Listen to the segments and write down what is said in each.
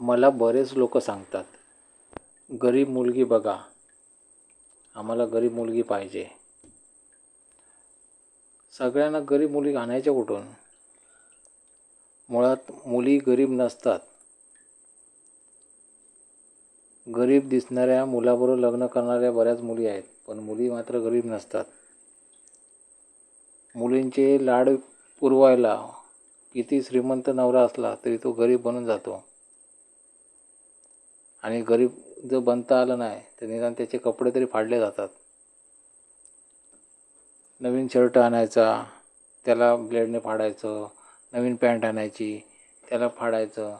मला बरेच लोक सांगतात गरीब मुलगी बघा आम्हाला गरीब मुलगी पाहिजे. सगळ्यांना गरीब मुली आणायच्या कुठून? मुळात मुली गरीब नसतात. गरीब दिसणाऱ्या मुलाबरोबर लग्न करणाऱ्या बऱ्याच मुली आहेत पण मुली मात्र गरीब नसतात. मुलींचे लाड पुरवायला किती श्रीमंत नवरा असला तरी तो गरीब बनून जातो. आणि गरीब जर बनता आलं नाही तर निदान त्याचे कपडे तरी फाडले जातात. नवीन शर्ट आणायचा त्याला ब्लेडने फाडायचं नवीन पॅन्ट आणायची त्याला फाडायचं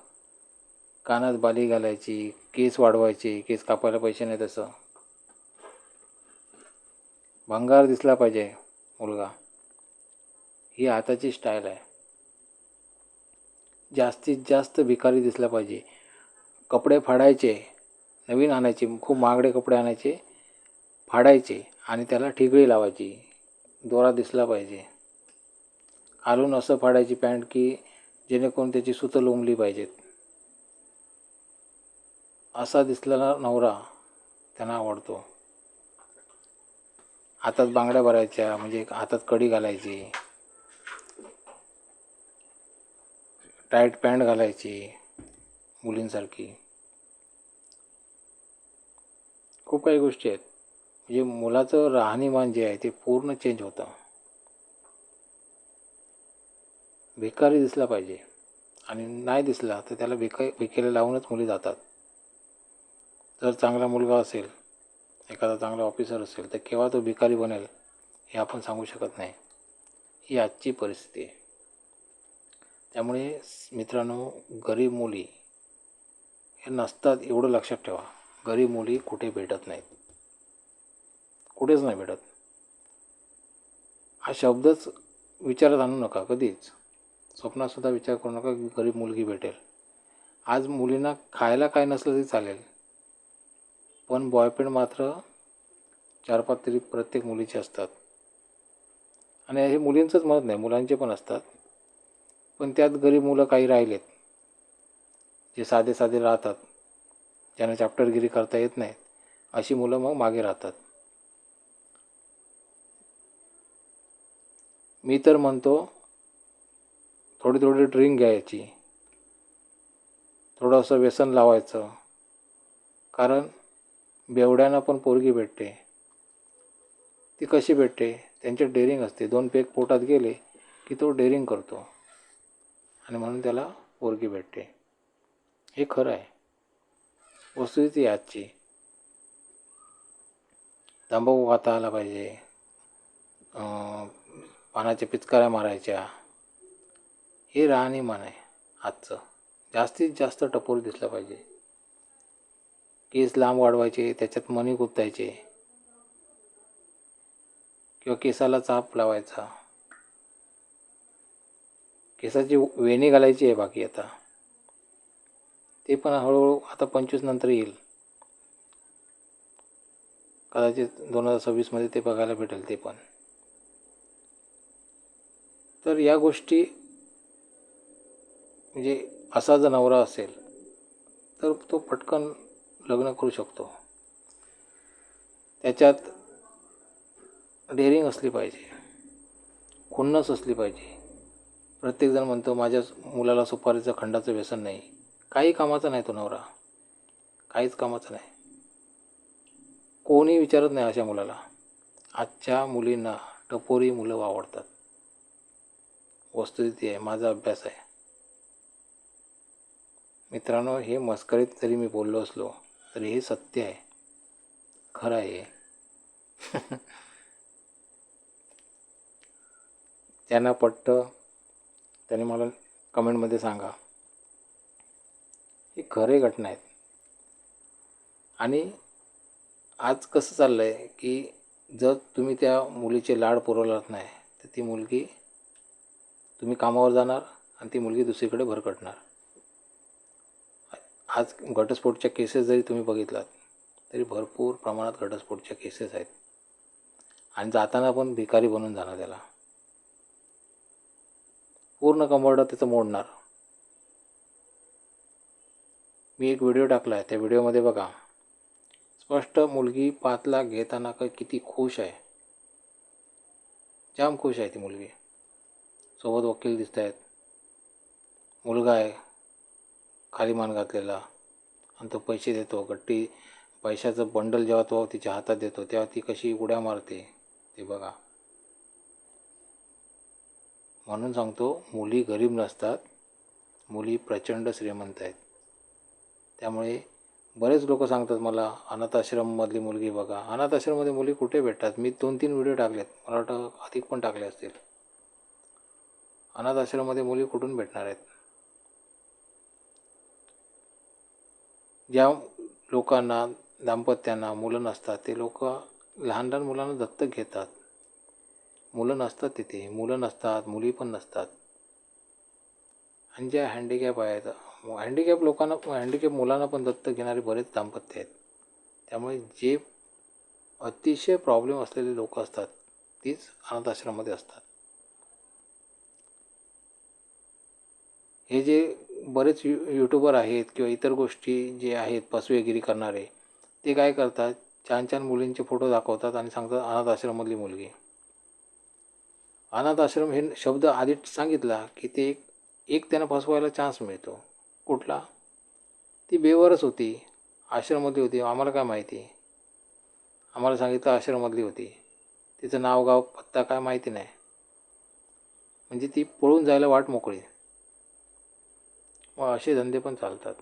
कानात बाली घालायची केस वाढवायचे केस कापायला पैसे नाही तसं. भंगार दिसला पाहिजे मुलगा. ही आताची स्टाईल आहे. जास्तीत जास्त भिकारी दिसला पाहिजे. कपडे फाडायचे नवीन आणायचे खूप महागडे कपडे आणायचे फाडायचे आणि त्याला ठिगळी लावायची. दोरा दिसला पाहिजे. खालून असं फाडायची पॅन्ट की जेणेकरून त्याची सुतं लोंबली पाहिजेत असा दिसलेला नवरा त्यांना आवडतो. हातात बांगड्या भरायच्या म्हणजे हातात कडी घालायची. टाईट पॅन्ट घालायची. मुलींसारखी. खूप काही गोष्टी आहेत. म्हणजे मुलाचं राहणीमान जे आहे ते पूर्ण चेंज होतं. भिकारी दिसला पाहिजे. आणि नाही दिसला तर त्याला भिका भिकेला लावूनच मुली जातात. जर चांगला मुलगा असेल एखादा चांगला ऑफिसर असेल तर केव्हा तो भिकारी बनेल हे आपण सांगू शकत नाही. ही आजची परिस्थिती आहे. त्यामुळे मित्रांनो गरीब मुली नसतात एवढं लक्षात ठेवा. गरीब मुली कुठे भेटत नाहीत. कुठेच नाही भेटत. हा शब्दच विचारात आणू नका कधीच. स्वप्नातसुद्धा विचार करू नका की गरीब मुलगी भेटेल. आज मुलींना खायला काय नसलं तरी चालेल. पण बॉयफ्रेंड मात्र चार पाच तरी प्रत्येक मुलीचे असतात. आणि हे मुलींचंच म्हणत नाही मुलांचे पण असतात. पण त्यात गरीब मुलं काही राहिलेत. जे साधे साधे राहतात ज्यांना चॅप्टरगिरी करता येत नाहीत अशी मुलं मग मागे राहतात. मी तर म्हणतो थोडी थोडी ड्रिंक घ्यायची थोडंसं व्यसन लावायचं कारण बेवड्यांना पण पोरगी भेटते. ती कशी भेटते? त्यांच्यात डेअरिंग असते. दोन पेक पोटात गेले की तो डेअरिंग करतो. आणि म्हणून त्याला पोरगी भेटते. हे खरं आहे. वस्तुस्थिती आजची. तंबाखू खाता आला पाहिजे. पानाच्या पिचकाऱ्या मारायच्या. हे राहणीमान आहे आजचं. जास्तीत जास्त टपोर दिसलं पाहिजे. केस लांब वाढवायचे त्याच्यात मणी गुंतायचे किंवा केसाला चाप लावायचा. केसाची वेणी घालायची आहे बाकी आता. ते पण हळूहळू आता पंचवीस नंतर येईल. कदाचित दोन हजार सव्वीसमध्ये ते बघायला भेटेल ते पण. तर या गोष्टी म्हणजे असा जर नवरा असेल तर तो पटकन लग्न करू शकतो. त्याच्यात डेअरिंग असली पाहिजे. खुन्नस असली पाहिजे. प्रत्येकजण म्हणतो माझ्या मुलाला सुपारीचं खंडाचं व्यसन नाही. काही कामाचा नाही तो नवरा. काहीच कामाचा नाही. कोणी विचारत नाही अशा मुलाला. आजच्या मुलींना टपोरी मुलं आवडतात. वस्तुस्थिती आहे माझा अभ्यास आहे. मित्रांनो हे मस्करीत जरी मी बोललो असलो तरी हे सत्य आहे. खरं आहे त्यांना पटतं त्याने मला कमेंटमध्ये सांगा. हे खरे घटना आहेत. आणि आज कसं चाललं आहे की जर तुम्ही त्या मुलीचे लाड पुरवलात नाही तर ती मुलगी तुम्ही कामावर जाणार आणि ती मुलगी दुसरीकडे भरकटणार. आज घटस्फोटच्या केसेस जरी तुम्ही बघितलात तरी भरपूर प्रमाणात घटस्फोटच्या केसेस आहेत. आणि जाताना पण भिकारी बनून जाणार त्याला. पूर्ण कंबरडं त्याचं मोडणार. मी एक व्हिडिओ टाकला आहे त्या व्हिडिओमध्ये बघा. स्पष्ट मुलगी पाच लाख घेताना का किती खुश आहे. जाम खुश आहे ती मुलगी. सोबत वकील दिसत आहेत मुलगा आहे खाली मान घातलेला. आणि तो पैसे देतो. गट्टी पैशाचं बंडल जेव्हा तो तिच्या हातात देतो तेव्हा ती कशी उड्या मारते ते बघा. म्हणून सांगतो मुली गरीब नसतात. मुली प्रचंड श्रीमंत आहेत. त्यामुळे बरेच लोक सांगतात मला अनाथ आश्रममधली मुलगी बघा. अनाथाश्रममध्ये मुली कुठे भेटतात? मी दोन तीन व्हिडिओ टाकलेत. मला वाटतं अधिक पण टाकले असतील. अनाथ आश्रममध्ये मुली कुठून भेटणार आहेत? ज्या लोकांना दाम्पत्यांना मुलं नसतात ते लोक लहान लहान मुलांना दत्तक घेतात. मुलं नसतात तिथे. मुलं नसतात मुली पण नसतात. आणि ज्या हँडिकॅप आहेत हँडिकॅप लोकांना हँडिकॅप मुलांना पण दत्तक घेणारे बरेच दाम्पत्य आहेत. त्यामुळे जे अतिशय प्रॉब्लेम असलेले लोक असतात तीच अनाथाश्रमामध्ये असतात. हे जे बरेच यू यूट्यूबर आहेत किंवा इतर गोष्टी जे आहेत फसवेगिरी करणारे ते काय करतात? छान छान मुलींचे फोटो दाखवतात आणि सांगतात अनाथ आश्रममधली मुलगी. अनाथ आश्रम हे शब्द आधी सांगितला की ते एक एक त्यांना फसवायला चान्स मिळतो. कुठला? ती बेवरच होती. आश्रममधली होती. आम्हाला काय माहिती? आम्हाला सांगितलं आश्रममधली होती. तिचं नाव गाव पत्ता काय माहिती नाही. म्हणजे ती पळून जायला वाट मोकळी. व असे धंदे पण चालतात.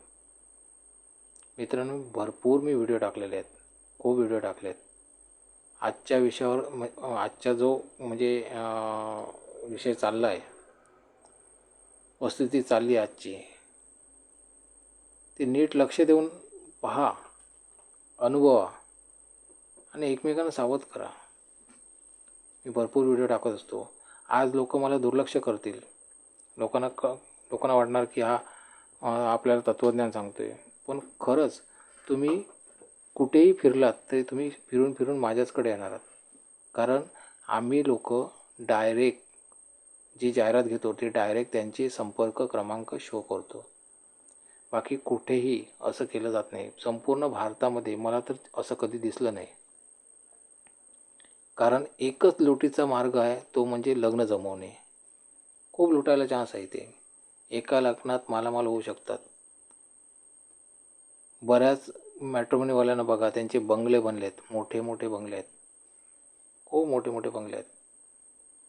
मित्रांनो भरपूर मी व्हिडिओ टाकलेले आहेत. खूप व्हिडिओ टाकले आहेत. आजच्या विषयावर आजचा जो म्हणजे विषय चालला आहे वस्तुस्थिती चालली आहे आजची. ते नीट लक्ष देऊन पहा अनुभवा आणि एकमेकांना सावध करा. मी भरपूर व्हिडिओ टाकत असतो. आज लोक मला दुर्लक्ष करतील. लोकांना क लोकांना वाटणार की हा आपल्याला तत्त्वज्ञान सांगतो आहे पण खरंच तुम्ही कुठेही फिरलात तरी तुम्ही फिरून फिरून माझ्याचकडे येणार आहात. कारण आम्ही लोक डायरेक्ट जी जाहिरात घेतो ती डायरेक्ट त्यांचे संपर्क क्रमांक शो करतो. बाकी कुठेही असं केलं जात नाही. संपूर्ण भारतामध्ये मला तर असं कधी दिसलं नाही. कारण एकच लुटीचा मार्ग आहे तो म्हणजे लग्न जमवणे. खूप लुटायला चान्स आहे ते. एका लग्नात मालामाल होऊ शकतात. बऱ्याच मॅट्रोमनीवाल्यांना बघा त्यांचे बंगले बनले आहेत मोठे मोठे बंगले आहेत. खूप मोठे मोठे बंगले आहेत.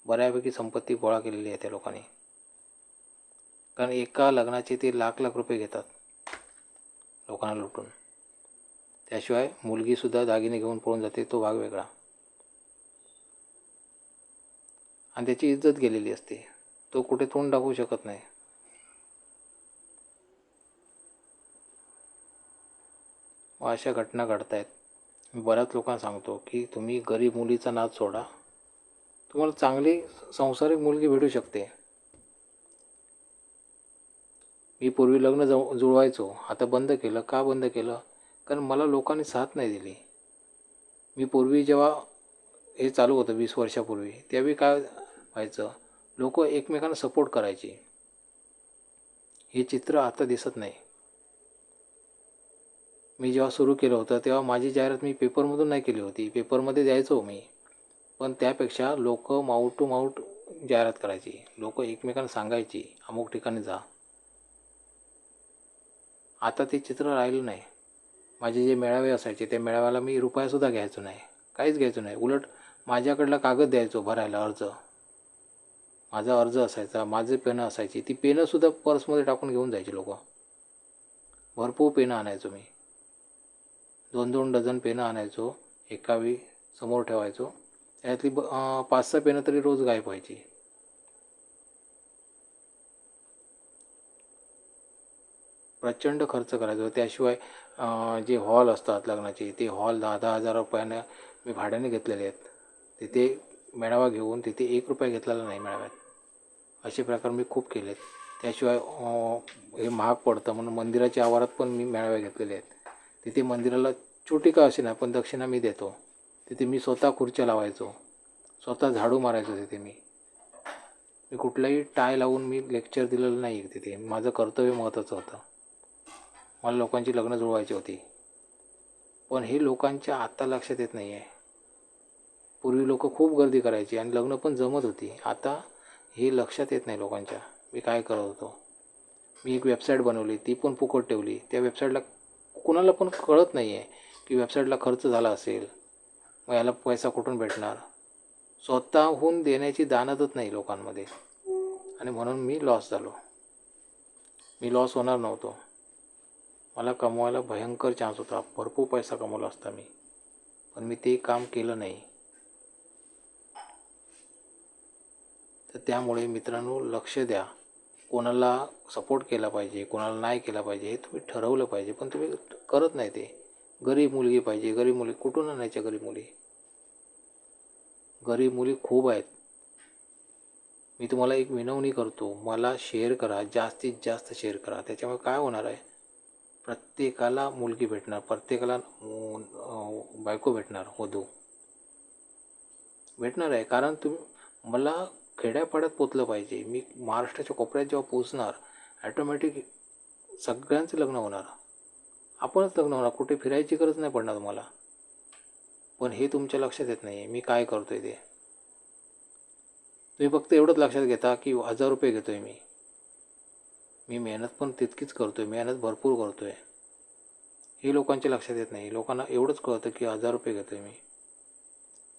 बऱ्यापैकी संपत्ती गोळा केलेली आहे त्या लोकांनी. कारण एका लग्नाचे ते लाख लाख रुपये घेतात. लोकांना लुटून. त्याशिवाय मुलगीसुद्धा दागिने घेऊन पळून जाते तो भाग वेगळा. आणि त्याची इज्जत गेलेली असते. तो कुठे तोंड दाखवू शकत नाही. व अशा घटना घडत आहेत मी बऱ्याच लोकांना सांगतो की तुम्ही गरीब मुलीचा नाद सोडा. तुम्हाला चांगली संसारिक मुलगी भेटू शकते. मी पूर्वी लग्न जव जुळवायचो. आता बंद केलं. का बंद केलं? कारण मला लोकांनी साथ नाही दिली. मी पूर्वी जेव्हा हे चालू होतं वीस वर्षापूर्वी त्यावेळी काय व्हायचं? लोक एकमेकांना सपोर्ट करायची. हे चित्र आता दिसत नाही. मी जेव्हा सुरू केलं होतं तेव्हा माझी जाहिरात मी पेपरमधून नाही केली होती. पेपरमध्ये द्यायचो मी. पण त्यापेक्षा लोक माऊट टू माऊट जाहिरात करायची. लोक एकमेकांना सांगायची अमुक ठिकाणी जा. आता ते चित्र राहिलं नाही. माझे जे मेळावे असायचे त्या मेळाव्याला मी रुपयासुद्धा घ्यायचो नाही. काहीच घ्यायचो नाही. उलट माझ्याकडला कागद द्यायचो भरायला अर्ज. माझा अर्ज असायचा माझे पेनं असायची ती पेनंसुद्धा पर्समध्ये टाकून घेऊन जायचे लोक. भरपूर पेनं आणायचो मी. दोन दोन डझन पेनं आणायचो एकावी समोर ठेवायचो. त्यातली ब पाच सहा पेनं तरी रोज गायब व्हायची. प्रचंड खर्च करायचो. त्याशिवाय जे हॉल असतात लग्नाचे ते हॉल दहा दहा हजार रुपयानं मी भाड्याने घेतलेले आहेत. तिथे मेळावा घेऊन तिथे एक रुपया घेतलेला नाही मेळाव्यात. असे प्रकार मी खूप केले आहेत त्याशिवाय हे महाग पडतं म्हणून मंदिराच्या आवारात पण मी मेळावे घेतलेले आहेत. तिथे मंदिराला छोटी का असे ना पण दक्षिणा मी देतो. तिथे मी स्वतः खुर्च्या लावायचो. स्वतः झाडू मारायचो तिथे मी. मी कुठलाही टाय लावून मी लेक्चर दिलेलं नाही तिथे. माझं कर्तव्य महत्त्वाचं होतं. मला लोकांची लग्न जुळवायची होती. पण हे लोकांच्या आत्ता लक्षात येत नाही आहे पूर्वी लोक खूप गर्दी करायची आणि लग्न पण जमत होती. आता हे लक्षात येत नाही लोकांच्या. मी काय करत होतो? मी एक वेबसाईट बनवली ती पण फुकट ठेवली. त्या वेबसाईटला कुणाला पण कळत नाही आहे की वेबसाईटला खर्च झाला असेल. मग याला पैसा कुठून भेटणार? स्वतःहून देण्याची दानतच नाही लोकांमध्ये. आणि म्हणून मी लॉस झालो. मी लॉस होणार नव्हतो. मला कमवायला भयंकर चान्स होता. भरपूर पैसा कमवला असता मी. पण मी ते काम केलं नाही. तर त्यामुळे मित्रांनो लक्ष द्या. कोणाला सपोर्ट केला पाहिजे कोणाला नाही केला पाहिजे हे तुम्ही ठरवलं पाहिजे. पण तुम्ही करत नाही ते. गरीब मुलगी पाहिजे गरीब मुली कुठून आणायच्या गरीब मुली? गरीब मुली खूप आहेत. मी तुम्हाला एक विनवणी करतो. मला शेअर करा जास्तीत जास्त शेअर करा. त्याच्यामुळे काय होणार आहे? प्रत्येकाला मुलगी भेटणार प्रत्येकाला बायको भेटणार हो वधू भेटणार आहे कारण तुम्ही मला खेड्यापाड्यात पोचलं पाहिजे. मी महाराष्ट्राच्या कोपऱ्यात जेव्हा पोचणार ॲटोमॅटिक सगळ्यांचं लग्न होणार. आपणच लग्न होणार कुठे फिरायची गरज नाही पडणार तुम्हाला. पण हे तुमच्या लक्षात येत नाही आहे मी काय करतो आहे ते. तुम्ही फक्त एवढंच लक्षात घेता की हजार रुपये घेतो आहे मी. मी मेहनत पण तितकीच करतो आहे मेहनत भरपूर करतो आहे हे लोकांच्या लक्षात येत नाही. लोकांना एवढंच कळतं की हजार रुपये घेतो आहे मी.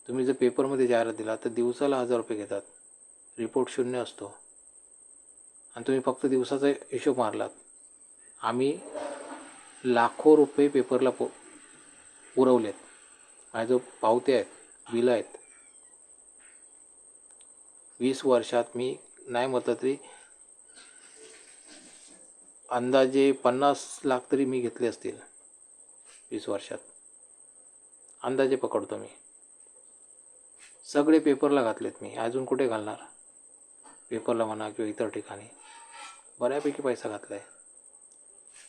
तुम्ही जर पेपरमध्ये जाहिरात दिला तर दिवसाला हजार रुपये घेतात. रिपोर्ट शून्य असतो. आणि तुम्ही फक्त दिवसाचा हिशोब मारलात. आम्ही लाखो रुपये पेपरला पु पुरवलेत. माझ्या जो पावते आहेत बिलं आहेत. वीस वर्षात मी नाही म्हटलं तरी अंदाजे पन्नास लाख तरी मी घेतले असतील. वीस वर्षात. अंदाजे पकडतो मी. सगळे पेपरला घातलेत मी. अजून कुठे घालणार? पेपरला म्हणा किंवा इतर ठिकाणी. बऱ्यापैकी पैसा घातला आहे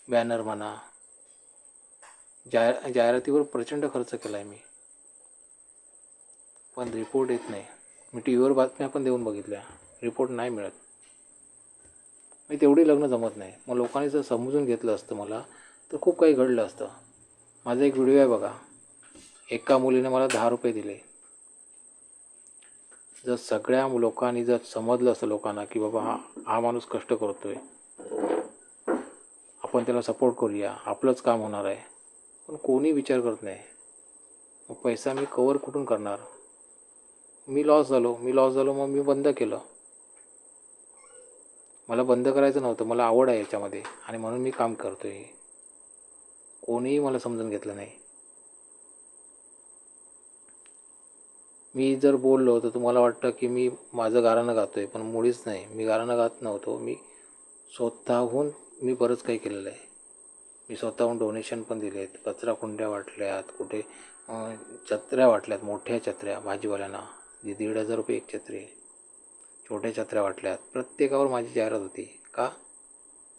बॅनर म्हणा. जाहिर जाहिरातीवर प्रचंड खर्च केला आहे मी. पण रिपोर्ट येत नाही. मी टी व्हीवर बातम्या पण देऊन बघितल्या. रिपोर्ट नाही मिळत. मी तेवढी लग्न जमत नाही. मग लोकांनी जर समजून घेतलं असतं मला तर खूप काही घडलं असतं. माझा एक व्हिडिओ आहे बघा. एका मुलीने मला दहा रुपये दिले. जर सगळ्या लोकांनी जर समजलं असतं लोकांना की बाबा हा हा माणूस कष्ट करतो आहे आपण त्याला सपोर्ट करूया. आपलंच काम होणार आहे. पण कोणी विचार करत नाही. मग पैसा मी कवर कुठून करणार? मी लॉस झालो. मी लॉस झालो मग मी बंद केलं. मला बंद करायचं नव्हतं मला आवड आहे याच्यामध्ये आणि म्हणून मी काम करतो आहे कोणीही मला समजून घेतलं नाही. मी जर बोललो तर तुम्हाला वाटतं की मी माझं गाराणं गातो आहे पण मुळीच नाही. मी गाराणं गात नव्हतो. मी स्वतःहून मी बरंच काही केलेलं आहे. मी स्वतःहून डोनेशन पण दिले आहेत. कचरा कुंड्या वाटल्यात कुठे छत्र्या वाटल्यात मोठ्या छत्र्या भाजीवाल्यांना. जी दीड हजार रुपये एक छत्री आहे. छोट्या छत्र्या वाटल्यात. प्रत्येकावर माझी जाहिरात होती. का?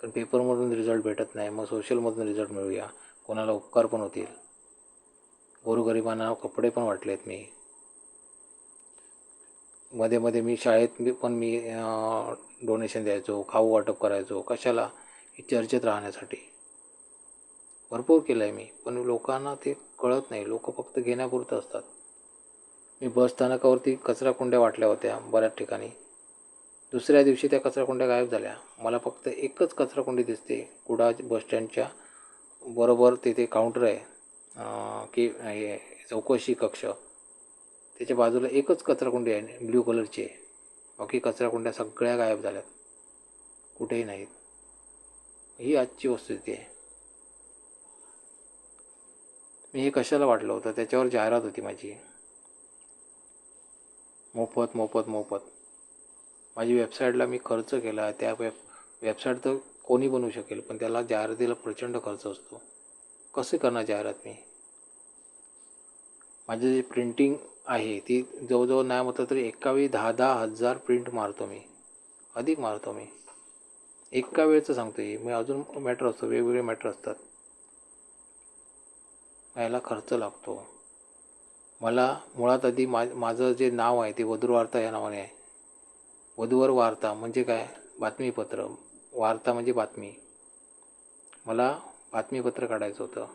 कारण पेपरमधून रिझल्ट भेटत नाही. मग सोशलमधून रिझल्ट मिळूया. कोणाला उपकार पण होतील. गोरगरिबांना कपडे पण वाटलेत मी. मध्ये मध्ये मी शाळेत मी पण मी डोनेशन द्यायचो खाऊ वाटप करायचो. कशाला? ही चर्चेत राहण्यासाठी. भरपूर केलं आहे मी. पण लोकांना ते कळत नाही. लोक फक्त घेण्यापुरतं असतात. मी बस स्थानकावरती कचरा कुंड्या वाटल्या होत्या बऱ्याच ठिकाणी. दुसऱ्या दिवशी त्या कचराकुंड्या गायब झाल्या. मला फक्त एकच कचराकुंडी दिसते. कुडा बस स्टँडच्या बरोबर तिथे काउंटर आहे. की हे चौकशी कक्ष. त्याच्या बाजूला एकच कचराकुंडी आहे ब्ल्यू कलरची आहे. बाकी कचराकुंड्या सगळ्या गायब झाल्यात. कुठेही नाहीत. ही आजची वस्तुस्थिती आहे. मी हे कशाला वाटलं होतं? त्याच्यावर जाहिरात होती माझी. मोफत मोफत मोफत. माझी वेबसाईटला मी खर्च केला. त्या वेब वेबसाईट तर कोणी बनवू शकेल पण त्याला जाहिरातीला प्रचंड खर्च असतो. कसे करणार जाहिरात मी? माझे जे प्रिंटिंग आहे ती जवळजवळ नाही म्हटलं तरी एका वेळी दहा दहा हजार प्रिंट मारतो मी. अधिक मारतो मी. एका वेळचं सांगतो आहे मी अजून मॅटर असतो. वेगवेगळे मॅटर असतात. याला खर्च लागतो. मला मुळात आधी मा माझं जे नाव आहे ते वधुरवार्ता या नावाने आहे. वधूवर वार्ता म्हणजे काय? बातमीपत्र. वार्ता म्हणजे बातमी. मला बातमीपत्र काढायचं होतं.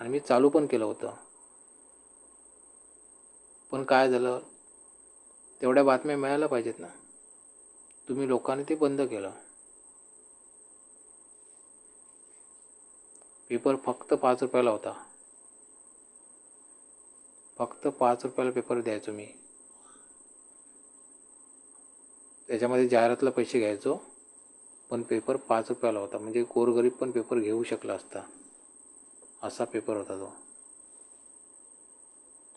आणि मी चालू पण केलं होतं. पण काय झालं? तेवढ्या बातम्या मिळायला पाहिजेत ना. तुम्ही लोकांनी ते बंद केलं. पेपर फक्त पाच रुपयाला होता. फक्त पाच रुपयाला पेपर द्यायचो मी. त्याच्यामध्ये जाहिरातला पैसे घ्यायचो पण पेपर पाच रुपयाला होता. म्हणजे गोरगरीब पण पेपर घेऊ शकला असता. असा पेपर होता तो.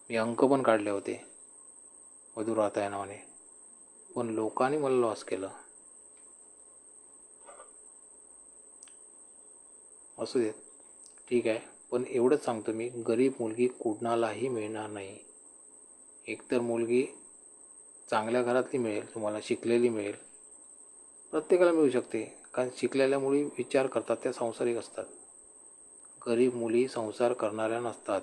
मी अंक पण काढले होते. मधुर राहता या नावाने पण लोकांनी मला लॉस केलं. असू देत. ठीक आहे. पण एवढंच सांगतो मी गरीब मुलगी कुणालाही मिळणार नाही. एकतर मुलगी चांगल्या घरातली मिळेल तुम्हाला शिकलेली मिळेल. प्रत्येकाला मिळू शकते कारण शिकलेल्या मुली विचार करतात त्या संसारिक असतात. गरीब मुली संसार करणाऱ्या नसतात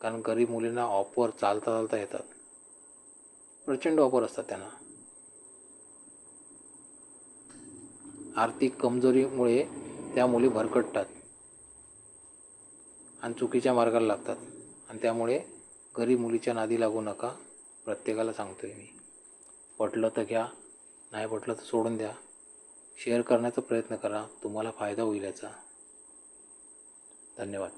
कारण गरीब मुलींना ऑफर चालता चालता येतात. प्रचंड ऑफर असतात त्यांना. आर्थिक कमजोरीमुळे त्या मुली भरकटतात आणि चुकीच्या मार्गाला लागतात. आणि त्यामुळे गरीब मुलीच्या नादी लागू नका. प्रत्येकाला सांगतो आहे मी. पटलं तर घ्या नाही पटलं तर सोडून द्या. शेअर करण्याचा प्रयत्न करा तुम्हाला फायदा होईल याचा. धन्यवाद.